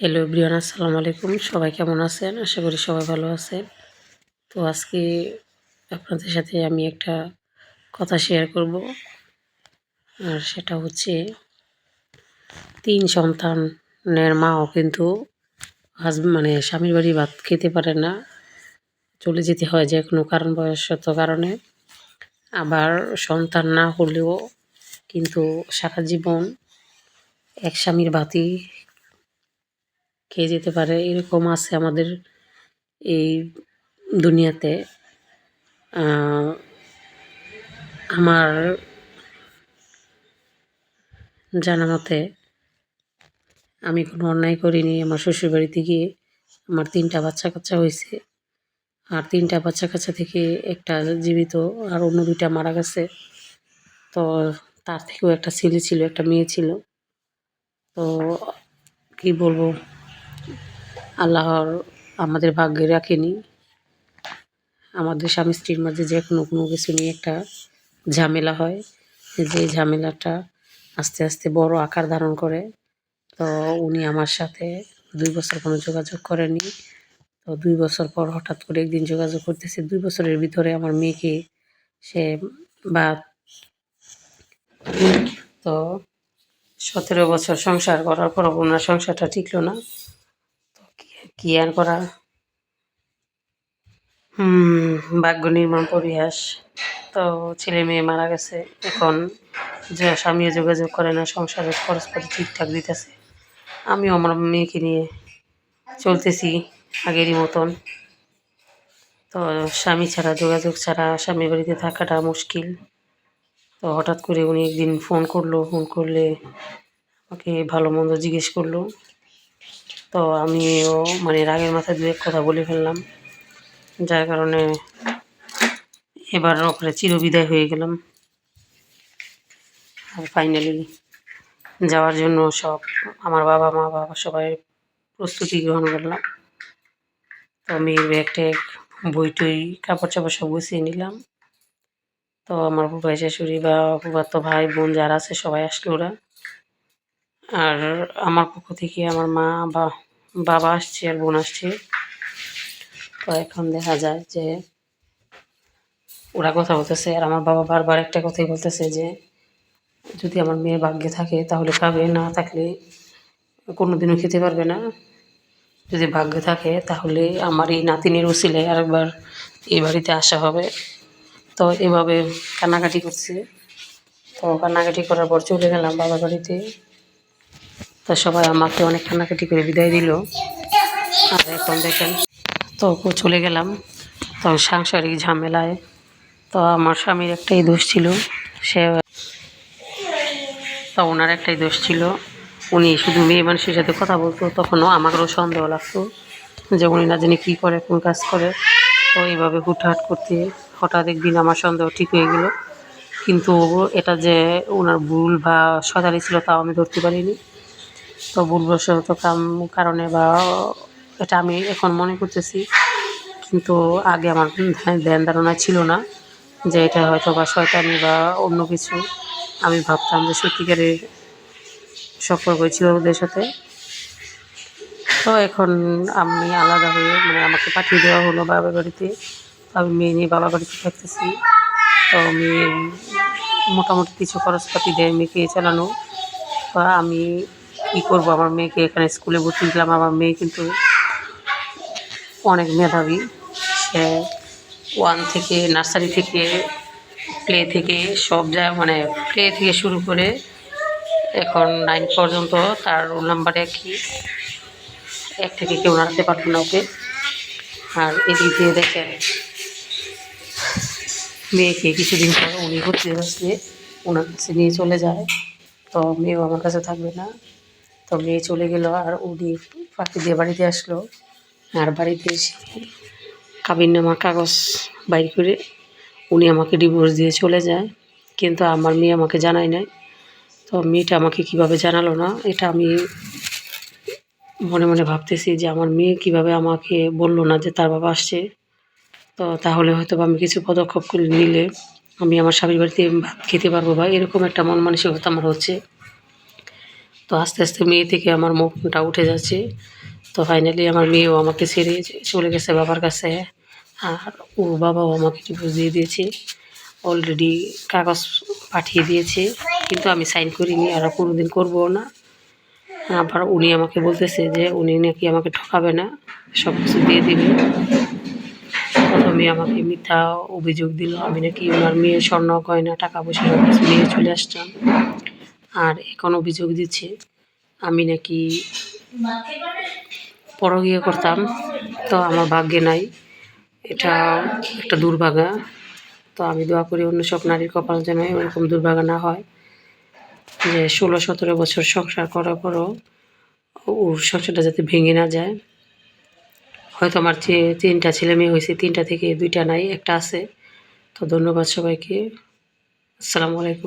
Hello Brian আসসালামু আলাইকুম। সবাই কেমন আছেন? আশা করি সবাই ভালো আছেন। তো আজকে আপনাদের সাথে আমি একটা কথা শেয়ার করব। আর সেটা হচ্ছে, তিন সন্তানের মাও কিন্তু হাজব্যান্ড মানে স্বামীর বাড়ি ভাত খেতে পারে না। চলে যেতে হয় যে কোনো কারণ বয়সত কারণে। আবার সন্তান না হলেও কিন্তু সারা জীবন এক স্বামীর ভাতই খেয়ে যেতে পারে, এরকম আছে আমাদের এই দুনিয়াতে। আমার জানা মতে আমি কোনো অন্যায় করিনি, আমার শ্বশুরবাড়িতে গিয়ে আমার তিনটা বাচ্চা কাচ্চা হয়েছে। আর তিনটা বাচ্চা কাচ্চা থেকে একটা জীবিত আর অন্য দুইটা মারা গেছে। তো তার থেকেও একটা ছেলে ছিল, একটা মেয়ে ছিল। তো কি বলব? আল্লাহর আমাদের ভাগ্যে রাখেনি। আমাদের স্বামী স্ত্রীর মাঝে যে কোনো কোনো কিছু নিয়ে একটা ঝামেলা হয়। যে ঝামেলাটা আস্তে আস্তে বড় আকার ধারণ করে, তো উনি আমার সাথে দুই বছর কোনো যোগাযোগ করেনি। তো দুই বছর পর হঠাৎ করে একদিন যোগাযোগ করতেছে, দুই বছরের ভিতরে আমার মেয়েকে সে বা তো সতেরো বছর সংসার করার পর ওনার সংসারটা টিকলো না। কি আর করা? হুম, ভাগ্য নির্মাণ পরিহাস। তো ছেলে মেয়ে মারা গেছে। এখন যে স্বামীও যোগাযোগ করে না সংসারের পরস্পর ঠিকঠাক দিতেছে। আমিও আমার মেয়েকে নিয়ে চলতেছি আগেরই মতন। তো স্বামী ছাড়া, যোগাযোগ ছাড়া স্বামী বাড়িতে থাকাটা মুশকিল। তো হঠাৎ করে উনি একদিন ফোন করল। ফোন করলে আমাকে ভালো মন্দ জিজ্ঞেস করল। তো আমিও মানে রাগের মাথায় দু এক কথা বলে ফেললাম, যার কারণে এবার ওপরে চিরবিদায় হয়ে গেলাম। আর ফাইনালি যাওয়ার জন্য সব আমার বাবা, মা, বাবা সবাই প্রস্তুতি গ্রহণ করলাম। তো মেয়ের ব্যাগ ট্যাগ, বই টই, কাপড় চাপড় সব গুছিয়ে নিলাম। তো আমার ভাই শাশুড়ি বা তো ভাই, বোন যারা আছে সবাই আসলো ওরা। আর আমার পক্ষ থেকে আমার মা বা বাবা আসছে আর বোন আসছে। তো এখন দেখা যায় যে ওরা কথা বলতেছে আর আমার বাবা বারবার একটা কথাই বলতেছে যে, যদি আমার মেয়ের ভাগ্যে থাকে তাহলে খাবে, না থাকলে কোনো দিনও খেতে পারবে না। যদি ভাগ্যে থাকে তাহলে আমার এই নাতিনের উচিলে আরেকবার এই বাড়িতে আসা হবে। তো এভাবে কান্নাকাটি করছে। তো কান্নাকাটি করার পর চলে গেলাম বাবার বাড়িতে। তো সবাই আমাকে অনেক কান্নাকাটি করে বিদায় দিল। আর এখন দেখেন, তো চলে গেলাম তো সাংসারিক ঝামেলায়। তো আমার স্বামীর একটাই দোষ ছিল, সে তো ওনার একটাই দোষ ছিল। উনি শুধু মেয়ে মানুষের সাথে কথা বলতো, তখনও আমারও সন্দেহ লাগতো যে উনি না জানি কী করে, কোন কাজ করে। তো এইভাবে হুটহাট করতে হঠাৎ একদিন আমার সন্দেহ ঠিক হয়ে গেল। কিন্তু এটা যে ওনার ভুল বা সদালি ছিল তাও আমি ধরতে পারিনি। তো ভুলবশত কারণে বা এটা আমি এখন মনে করতেছি। কিন্তু আগে আমার ধ্যান ধারণা ছিল না যে এটা হয়তো বা শয়তানি বা অন্য কিছু। আমি ভাবতাম যে সত্যিকারের সম্পর্ক ছিল ওদের সাথে। তো এখন আমি আলাদা হয়ে মানে আমাকে পাঠিয়ে দেওয়া হলো বাবার বাড়িতে। আমি মেয়ে নিয়ে বাবার বাড়িতে থাকতেছি। তো মেয়ে মোটামুটি কিছু খরচপাতি দেয় মেয়েকে চালানো। তো আমি কী করব? আমার মেয়েকে এখানে স্কুলে ভর্তি দিলাম। আমার মেয়ে কিন্তু অনেক মেধাবী। সে ওয়ান থেকে নার্সারি থেকে প্লে থেকে সব জায়গায় মানে প্লে থেকে শুরু করে এখন নাইন পর্যন্ত তার রোল নাম্বারে কি এক থেকে কেউ নাড়াতে পারবে না ওকে। আর এদিক দিয়ে দেখেন, মেয়েকে কিছুদিন পর উনি ভর্তি বসলে ওনার কাছে নিয়ে চলে যায়। তো মেয়েও আমার কাছে থাকবে না। তো মেয়ে চলে গেল আর উনি পাখি দিয়ে বাড়িতে আসলো। আর বাড়িতে এসে কাবিননামার কাগজ বাইর করে উনি আমাকে ডিভোর্স দিয়ে চলে যায়। কিন্তু আমার মেয়ে আমাকে জানায় নাই। তো মেয়েটা আমাকে কীভাবে জানালো না, এটা আমি মনে মনে ভাবতেছি যে আমার মেয়ে কীভাবে আমাকে বলল না যে তার বাবা আসছে। তো তাহলে হয়তো বা আমি কিছু পদক্ষেপ করে নিলে আমি আমার স্বামীর বাড়িতে ভাত খেতে পারব বা এরকম একটা মন মানসিকতা আমার হচ্ছে। তো আস্তে আস্তে মেয়ে থেকে আমার মনটা উঠে যাচ্ছে। তো ফাইনালি আমার মেয়েও আমাকে ছেড়ে চলে গেছে বাবার কাছে। আর ও বাবাও আমাকে দিয়ে দিয়েছে। অলরেডি কাগজ পাঠিয়ে দিয়েছে, কিন্তু আমি সাইন করিনি আর কোনোদিন করব না। আবার উনি আমাকে বলতেছে যে উনি নাকি আমাকে ঠকাবে না, সব কিছু দিয়ে দিবে। প্রথমে আমাকে মিথ্যা অভিযোগ দিল, আমি নাকি ওনার মেয়ে স্বর্ণ গয়না টাকা পয়সা সব কিছু নিয়ে চলে আসতাম। আর এখন অভিযোগ দিচ্ছে আমি নাকি পরগিয়ে করতাম। তো আমার ভাগ্যে নাই। এটা একটা দুর্ভাগা। তো আমি দোয়া করি অন্য সব নারীর কপাল যেন এরকম দুর্ভাগা না হয়। যে ষোলো, সতেরো বছর সংসার করার পরও ওর সংসারটা যাতে ভেঙে না যায়। হয়তো আমার তিনটা ছেলে মেয়ে হয়েছে, তিনটা থেকে দুইটা নাই, একটা আছে। তো ধন্যবাদ সবাইকে। আসসালামু আলাইকুম।